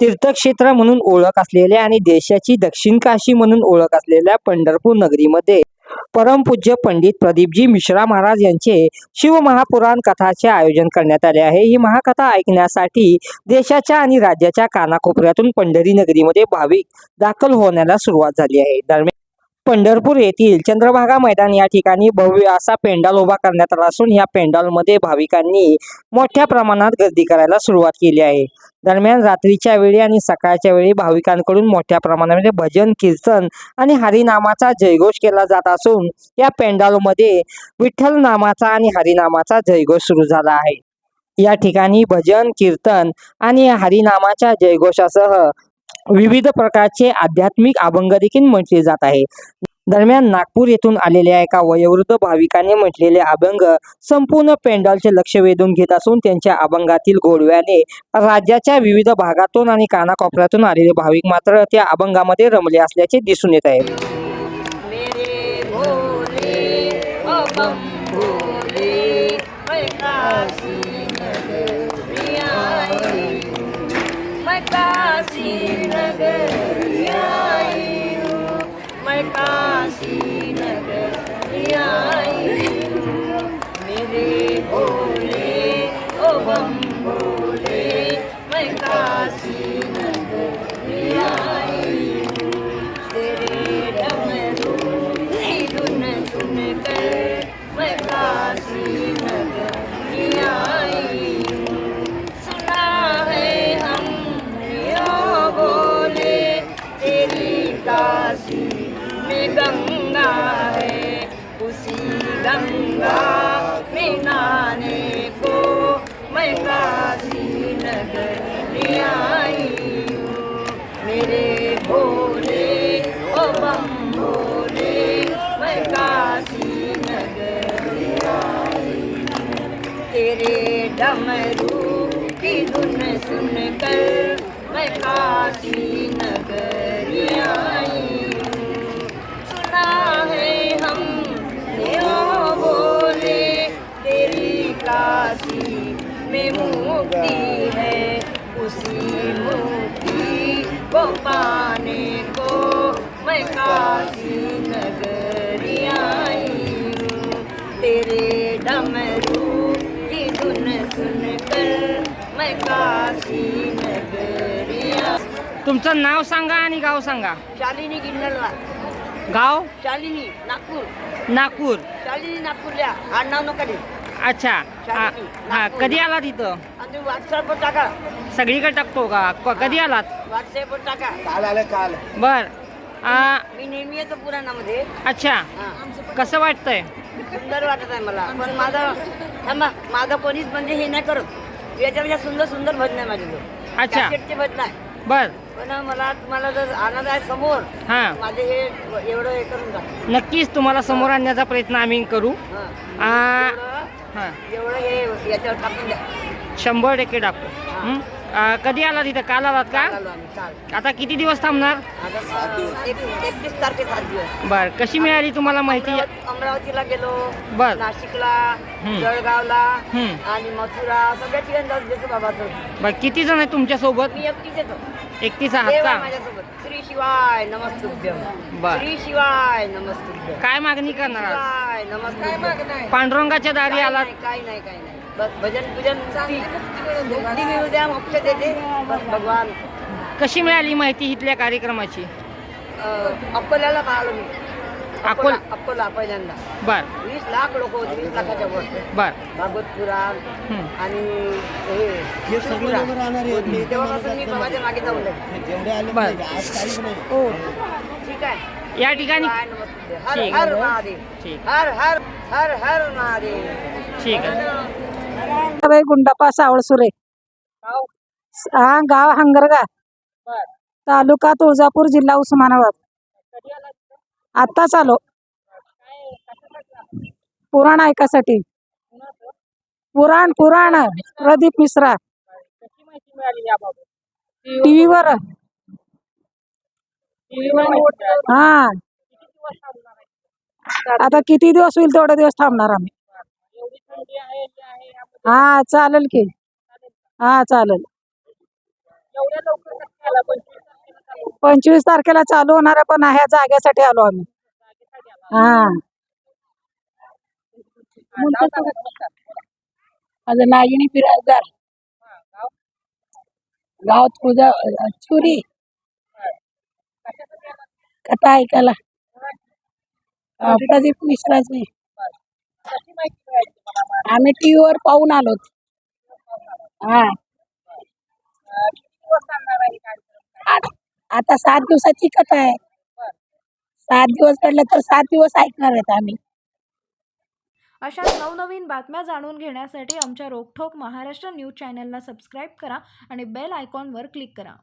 तीर्थक्षेत्र म्हणून ओळख असलेल्या आणि देशाची दक्षिण काशी म्हणून ओळख असलेल्या पंढरपूर नगरीमध्ये परमपूज्य पंडित प्रदीपजी मिश्रा महाराज यांचे शिवमहापुराण कथाचे आयोजन करण्यात आले आहे. ही महाकथा ऐकण्यासाठी देशाच्या आणि राज्याच्या कानाकोपऱ्यातून पंढरी नगरीमध्ये भाविक दाखल होण्याला सुरुवात झाली आहे. दरम्यान पंढरपूर येथील चंद्रभागा मैदान या ठिकाणी भव्य असा पेंडॉल उभा करण्यात आला असून या पेंडॉलमध्ये भाविकांनी मोठ्या प्रमाणात गर्दी करायला सुरुवात केली आहे. दरम्यान रात्रीच्या वेळी आणि सकाळच्या वेळी भाविकांकडून मोठ्या प्रमाणामध्ये भजन कीर्तन आणि हरिनामाचा जयघोष केला जात असून या पेंडॉलमध्ये विठ्ठल नामाचा आणि हरिनामाचा जयघोष सुरू झाला आहे. या ठिकाणी भजन कीर्तन आणि हरिनामाच्या जयघोषासह विविध प्रकारचे आध्यात्मिक अभंग देखील म्हटले जात आहे. दरम्यान नागपूर येथून आलेल्या एका वयोवृद्ध भाविकाने म्हटलेले अभंग संपूर्ण पेंडॉलचे लक्ष वेधून घेत असून त्यांच्या अभंगातील गोडव्याने राज्याच्या विविध भागातून आणि कानाकोपऱ्यातून आलेले भाविक मात्र त्या अभंगामध्ये रमले असल्याचे दिसून येत आहे. काशी नगरी आई हूँ मेरे भोले ओ बम भोले मैं काशी गंगा है उसी गंगा में नहाने को मैं काशी नगरी आई हूँ मेरे भोले ओ बम भोले मैं काशी नगरी आई तेरे डमरू की धुन सुनकर मैं काशी नगर आई है हम। ओ बोले तेरी काशी में मुक्ति है। उसी मुक्ति को पाने को मैं काशी नगरी आई हूँ। तेरे डमरू की धुन सुन कर मैं काशी नगरी आई तुमचं नाव सांगा आणि गाव सांगा. शालिनी गिन्नरला गाव? शालिनी नागपूर. नागपूर. शालिनी नागपूरला आडनाव नका दे अच्छा हा हा, कधी आलात इथं? आणि व्हॉट्सअपवर टाका. सगळीकडे टाकतो का? क- कधी आलात? व्हॉट्सअपवर टाका. काल आलं काल. बर. आ, मी नेहमी येतो पुराणामध्ये. अच्छा. हां. कसं वाटतंय? सुंदर वाटत आहे मला. पण माझं थांबा. माझं कोणीच म्हणजे हे नाही करत. याच्यापेक्षा सुंदर सुंदर भजन आहे माझे अच्छा. भजन आहे. बर. पण मला तुम्हाला जर आनंद आहे समोर हा. माझे हे एवढं हे करून नक्कीच तुम्हाला समोर आणण्याचा प्रयत्न आम्ही करू. हां. आ, एवढं हा. एवढं हे याच्यावर टाकून द्या. शंभर टक्के टाकू. हं? आ, कधी आलात इथं? काल आलात का? चालू आम्ही चाल आता किती दिवस थांबणार? आता एक एकतीस तारखे सात दिवस. बर. कशी मिळाली तुम्हाला माहिती? अमरावती- अमरावतीला गेलो बर. नाशिकला हम्म. जळगावला. आणि मथुरा सगळ्या ठिकाणी जाऊ जसं बाबाचं. बर. किती जण आहेत तुमच्यासोबत मी एकटीच येतो एकतीस आहात देव आहे का? माझ्यासोबत. श्री शिवाय नमस्तुभ्यम. बर. श्री शिवाय नमस्तुभ्यम. काय मागणी करणार आहात? शिवाय नमस्तुभ्यम. पांडुरंगाच्या दारी आलात. नाही, काही नाही काही नाही. बस भजन पूजन मुक्ती मुक्ती मिळू द्या मोक्ष देते. बस भगवान. कशी मिळाली माहिती इथल्या कार्यक्रमाची? अं, अकोल्याला पाहिलो मी अकोल अकोला. पहिल्यांदा. बर. वीस लाख लोक होते वीस लाखाच्या वर. बर. भागवत पुराण हं. आणि हे हे सगळे राहणार तेव्हापासून मी बाबाच्या मागे जाऊन. जेवढे आले बरं. नाही. हो. ठीक आहे. या ठिकाणी. हर ठीक हर. महादेव. हर हर हर हर महादेव. ठीक आहे. गुंडापा सावळसुरे. हा. गाव हंगरगा. तालुका तुळजापूर जिल्हा उस्मानाबाद. आत्ताच आलो पुराण ऐकासाठी. पुराण पुराण. प्रदीप मिश्रा. टीव्हीवर. हा. आता किती दिवस होईल तेवढे दिवस थांबणार आम्ही. हा चालेल की. हा चालेल. पंचवीस तारखेला चालू होणार पण ह्या जागेसाठी आलो आम्ही. हा. माझं नागिनी बिराजदार. गाव तुझा चुरी. कथा ऐकायला. प्रदीप मिश्राची आम्ही टीव्हीवर पाहून आलो हा. आठ आता सात दिवसाची कथा आहे. सात दिवस काढले तर सात दिवस ऐकणार आहेत आम्ही. अशा नवनवीन बातम्या जाणून घेण्यासाठी आमच्या रोकठोक महाराष्ट्र न्यूज चॅनलला सबस्क्राईब करा आणि बेल आयकॉनवर क्लिक करा.